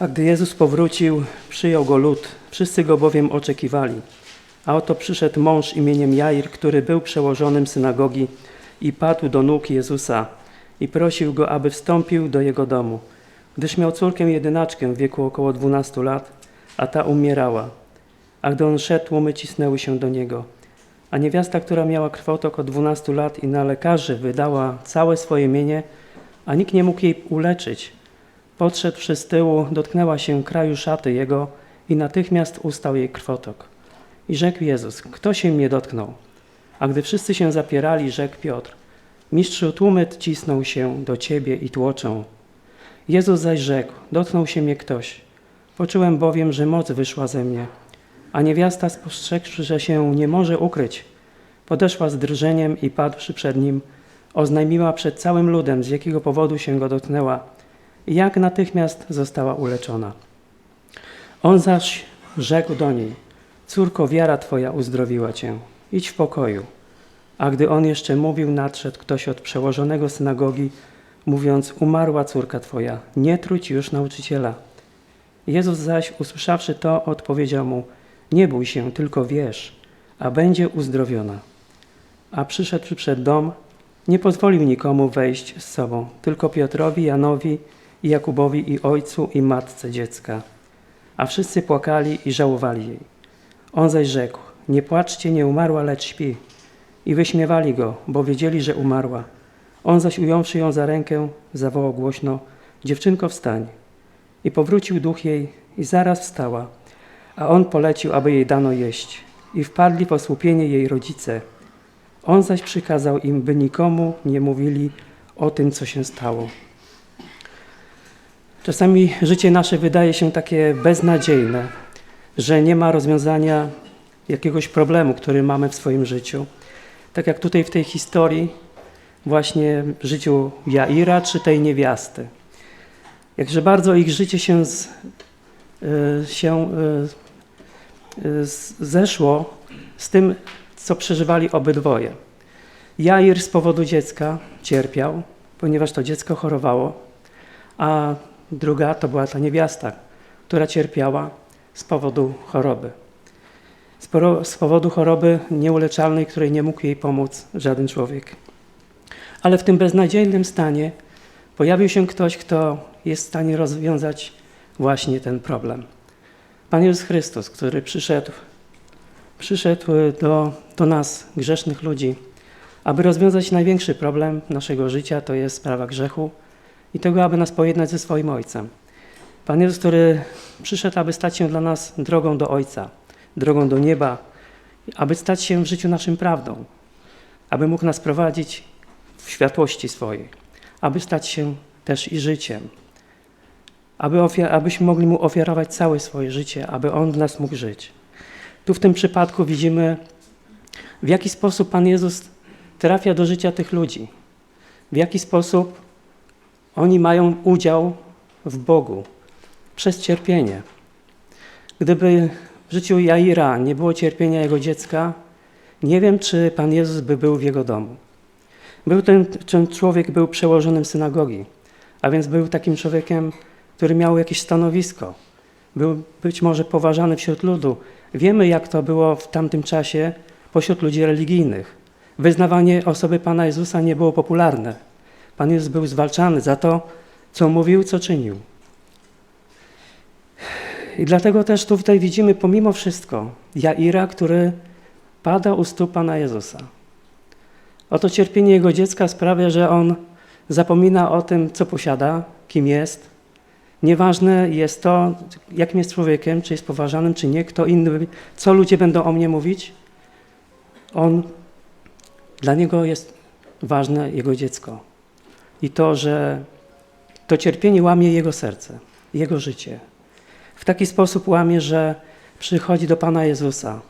A gdy Jezus powrócił, przyjął go lud, wszyscy go bowiem oczekiwali. A oto przyszedł mąż imieniem Jair, który był przełożonym synagogi i padł do nóg Jezusa i prosił go, aby wstąpił do jego domu, gdyż miał córkę jedynaczkę w wieku około 12 lat, a ta umierała. A gdy on szedł, tłumy cisnęły się do niego. A niewiasta, która miała krwotok od 12 lat i na lekarzy wydała całe swoje mienie, a nikt nie mógł jej uleczyć, podszedłszy z tyłu, dotknęła się kraju szaty jego i natychmiast ustał jej krwotok. I rzekł Jezus, kto się mnie dotknął? A gdy wszyscy się zapierali, rzekł Piotr, mistrzu tłumy cisną się do ciebie i tłoczą. Jezus zaś rzekł, dotknął się mnie ktoś. Poczułem bowiem, że moc wyszła ze mnie. A niewiasta spostrzegłszy, że się nie może ukryć, podeszła z drżeniem i padłszy przed nim, oznajmiła przed całym ludem, z jakiego powodu się go dotknęła jak natychmiast została uleczona. On zaś rzekł do niej, córko, wiara twoja uzdrowiła cię, idź w pokoju. A gdy on jeszcze mówił, nadszedł ktoś od przełożonego synagogi, mówiąc, umarła córka twoja, nie truć już nauczyciela. Jezus zaś, usłyszawszy to, odpowiedział mu, nie bój się, tylko wierz, a będzie uzdrowiona. A przyszedł przed dom, nie pozwolił nikomu wejść z sobą, tylko Piotrowi, Janowi Jakubowi i ojcu i matce dziecka. A wszyscy płakali i żałowali jej. On zaś rzekł, nie płaczcie, nie umarła, lecz śpi. I wyśmiewali go, bo wiedzieli, że umarła. On zaś ująwszy ją za rękę, zawołał głośno, dziewczynko wstań. I powrócił duch jej i zaraz wstała, a on polecił, aby jej dano jeść. I wpadli w osłupienie jej rodzice. On zaś przykazał im, by nikomu nie mówili o tym, co się stało. Czasami życie nasze wydaje się takie beznadziejne, że nie ma rozwiązania jakiegoś problemu, który mamy w swoim życiu. Tak jak tutaj w tej historii, właśnie w życiu Jaira czy tej niewiasty. Jakże bardzo ich życie się, z, y, się y, y, z- zeszło z tym, co przeżywali obydwoje. Jair z powodu dziecka cierpiał, ponieważ to dziecko chorowało, a druga to była ta niewiasta, która cierpiała z powodu choroby. Z, powodu choroby nieuleczalnej, której nie mógł jej pomóc żaden człowiek. Ale w tym beznadziejnym stanie pojawił się ktoś, kto jest w stanie rozwiązać właśnie ten problem. Pan Jezus Chrystus, który przyszedł, przyszedł do, do nas, grzesznych ludzi, aby rozwiązać największy problem naszego życia, to jest sprawa grzechu i tego, aby nas pojednać ze swoim Ojcem. Pan Jezus, który przyszedł, aby stać się dla nas drogą do Ojca, drogą do nieba, aby stać się w życiu naszym prawdą, aby mógł nas prowadzić w światłości swojej, aby stać się też i życiem, aby abyśmy mogli Mu ofiarować całe swoje życie, aby On w nas mógł żyć. Tu w tym przypadku widzimy, w jaki sposób Pan Jezus trafia do życia tych ludzi, w jaki sposób oni mają udział w Bogu przez cierpienie. Gdyby w życiu Jaira nie było cierpienia jego dziecka, nie wiem, czy Pan Jezus by był w jego domu. Był ten, ten człowiek był przełożonym synagogi, a więc był takim człowiekiem, który miał jakieś stanowisko. Był być może poważany wśród ludu. Wiemy, jak to było w tamtym czasie pośród ludzi religijnych. Wyznawanie osoby Pana Jezusa nie było popularne. Pan Jezus był zwalczany za to, co mówił, co czynił. I dlatego też tutaj widzimy, pomimo wszystko, Jaira, który pada u stóp Pana Jezusa. Oto cierpienie jego dziecka sprawia, że on zapomina o tym, co posiada, kim jest. Nieważne jest to, jakim jest człowiekiem, czy jest poważanym, czy nie, kto inny, co ludzie będą o mnie mówić. On, dla niego jest ważne jego dziecko. I to, że to cierpienie łamie jego serce, jego życie. W taki sposób łamie, że przychodzi do Pana Jezusa.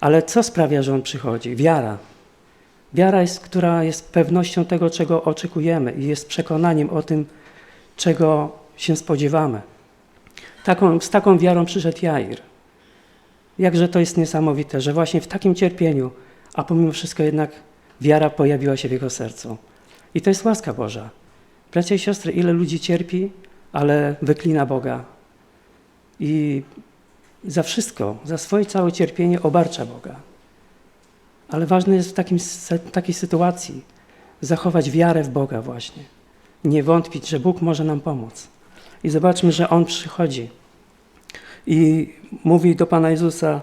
Ale co sprawia, że on przychodzi? Wiara. Wiara, jest, która jest pewnością tego, czego oczekujemy i jest przekonaniem o tym, czego się spodziewamy. Taką, z taką wiarą przyszedł Jair. Jakże to jest niesamowite, że właśnie w takim cierpieniu, a pomimo wszystko jednak wiara pojawiła się w jego sercu. I to jest łaska Boża. Bracia i siostry, ile ludzi cierpi, ale wyklina Boga, i za wszystko, za swoje całe cierpienie obarcza Boga. Ale ważne jest w takim, takiej sytuacji zachować wiarę w Boga właśnie. Nie wątpić, że Bóg może nam pomóc. I zobaczmy, że On przychodzi i mówi do Pana Jezusa,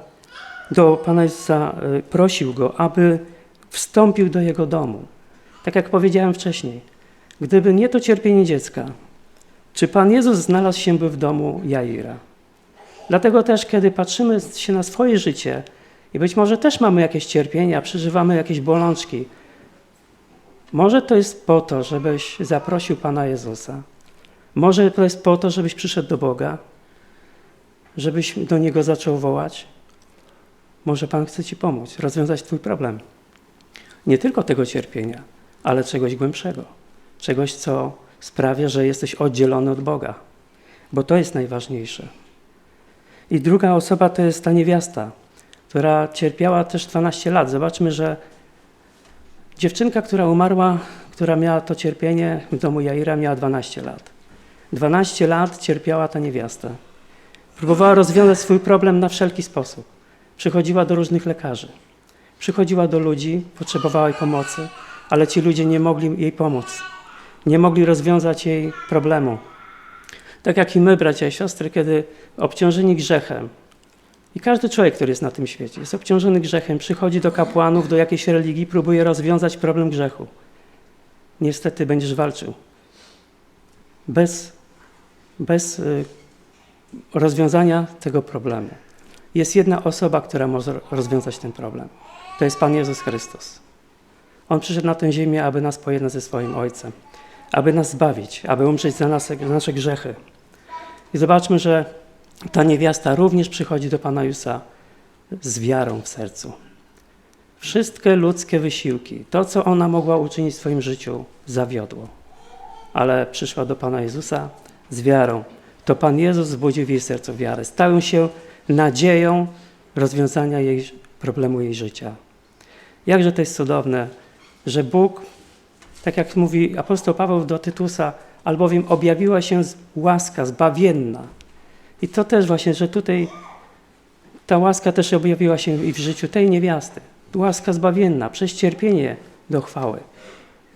do Pana Jezusa, y, prosił Go, aby wstąpił do Jego domu. Tak jak powiedziałem wcześniej, gdyby nie to cierpienie dziecka, czy Pan Jezus znalazł się by w domu Jaira? Dlatego też, kiedy patrzymy się na swoje życie i być może też mamy jakieś cierpienia, przeżywamy jakieś bolączki, może to jest po to, żebyś zaprosił Pana Jezusa. Może to jest po to, żebyś przyszedł do Boga, żebyś do Niego zaczął wołać. Może Pan chce Ci pomóc, rozwiązać Twój problem. Nie tylko tego cierpienia, ale czegoś głębszego. Czegoś, co sprawia, że jesteś oddzielony od Boga. Bo to jest najważniejsze. I druga osoba to jest ta niewiasta, która cierpiała też 12 lat. Zobaczmy, że dziewczynka, która umarła, która miała to cierpienie w domu Jaira, miała 12 lat. 12 lat cierpiała ta niewiasta. Próbowała rozwiązać swój problem na wszelki sposób. Przychodziła do różnych lekarzy. Przychodziła do ludzi, potrzebowała jej pomocy, ale ci ludzie nie mogli jej pomóc. Nie mogli rozwiązać jej problemu. Tak jak i my, bracia i siostry, kiedy obciążeni grzechem, i każdy człowiek, który jest na tym świecie, jest obciążony grzechem, przychodzi do kapłanów, do jakiejś religii, próbuje rozwiązać problem grzechu. Niestety będziesz walczył. Bez, bez y, rozwiązania tego problemu. Jest jedna osoba, która może rozwiązać ten problem. To jest Pan Jezus Chrystus. On przyszedł na tę ziemię, aby nas pojednać ze swoim Ojcem, aby nas zbawić, aby umrzeć za nasze, nasze grzechy. I zobaczmy, że ta niewiasta również przychodzi do Pana Jezusa z wiarą w sercu. Wszystkie ludzkie wysiłki, to co ona mogła uczynić w swoim życiu, zawiodło. Ale przyszła do Pana Jezusa z wiarą. To Pan Jezus zbudził w jej sercu wiarę. Stał się nadzieją rozwiązania jej problemu jej życia. Jakże to jest cudowne, że Bóg, tak jak mówi apostoł Paweł do Tytusa, albowiem objawiła się łaska zbawienna. I to też właśnie, że tutaj ta łaska też objawiła się i w życiu tej niewiasty. Łaska zbawienna, przez cierpienie do chwały.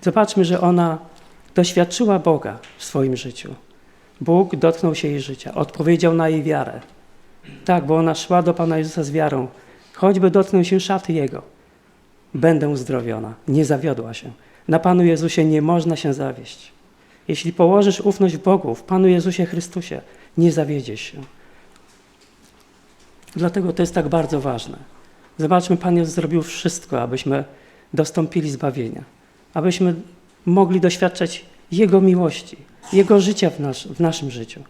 Zobaczmy, że ona doświadczyła Boga w swoim życiu. Bóg dotknął się jej życia, odpowiedział na jej wiarę. Tak, bo ona szła do Pana Jezusa z wiarą, choćby dotknął się szaty Jego. Będę uzdrowiona. Nie zawiodła się. Na Panu Jezusie nie można się zawieść. Jeśli położysz ufność w Bogu, w Panu Jezusie Chrystusie, nie zawiedziesz się. Dlatego to jest tak bardzo ważne. Zobaczmy, Pan Jezus zrobił wszystko, abyśmy dostąpili zbawienia, abyśmy mogli doświadczać Jego miłości, Jego życia w, w naszym życiu.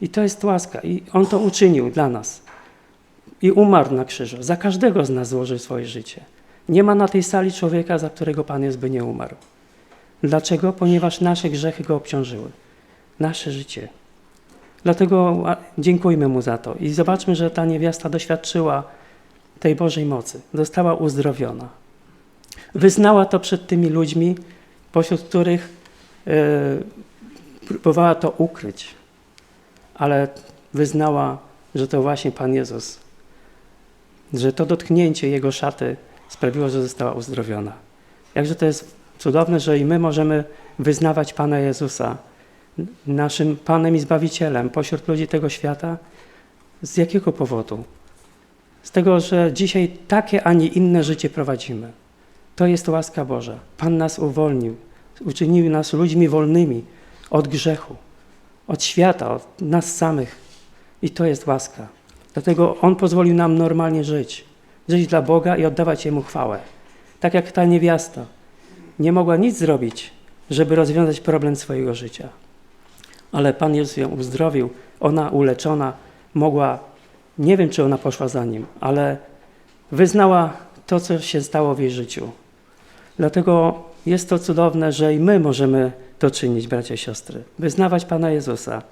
I to jest łaska. I On to uczynił dla nas. I umarł na krzyżu. Za każdego z nas złożył swoje życie. Nie ma na tej sali człowieka, za którego Pan Jezus by nie umarł. Dlaczego? Ponieważ nasze grzechy go obciążyły. Nasze życie. Dlatego dziękujmy Mu za to. I zobaczmy, że ta niewiasta doświadczyła tej Bożej mocy. Została uzdrowiona. Wyznała to przed tymi ludźmi, pośród których yy, próbowała to ukryć. Ale wyznała, że to właśnie Pan Jezus, że to dotknięcie Jego szaty sprawiło, że została uzdrowiona. Jakże to jest cudowne, że i my możemy wyznawać Pana Jezusa naszym Panem i Zbawicielem pośród ludzi tego świata. Z jakiego powodu? Z tego, że dzisiaj takie, a nie inne życie prowadzimy. To jest łaska Boża. Pan nas uwolnił, uczynił nas ludźmi wolnymi od grzechu, od świata, od nas samych. I to jest łaska. Dlatego On pozwolił nam normalnie żyć. Żyć dla Boga i oddawać Jemu chwałę. Tak jak ta niewiasta nie mogła nic zrobić, żeby rozwiązać problem swojego życia. Ale Pan Jezus ją uzdrowił, ona uleczona mogła, nie wiem czy ona poszła za Nim, ale wyznała to, co się stało w jej życiu. Dlatego jest to cudowne, że i my możemy to czynić, bracia i siostry. Wyznawać Pana Jezusa,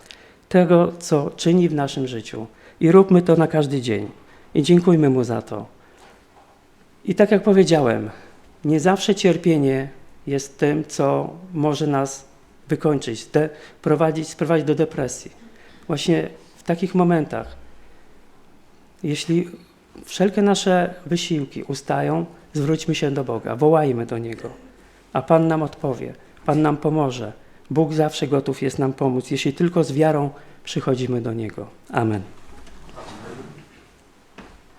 tego, co czyni w naszym życiu. I róbmy to na każdy dzień. I dziękujmy Mu za to. I tak jak powiedziałem, nie zawsze cierpienie jest tym, co może nas wykończyć, prowadzić, sprowadzić do depresji. Właśnie w takich momentach, jeśli wszelkie nasze wysiłki ustają, zwróćmy się do Boga, wołajmy do Niego, a Pan nam odpowie, Pan nam pomoże. Bóg zawsze gotów jest nam pomóc, jeśli tylko z wiarą przychodzimy do Niego. Amen.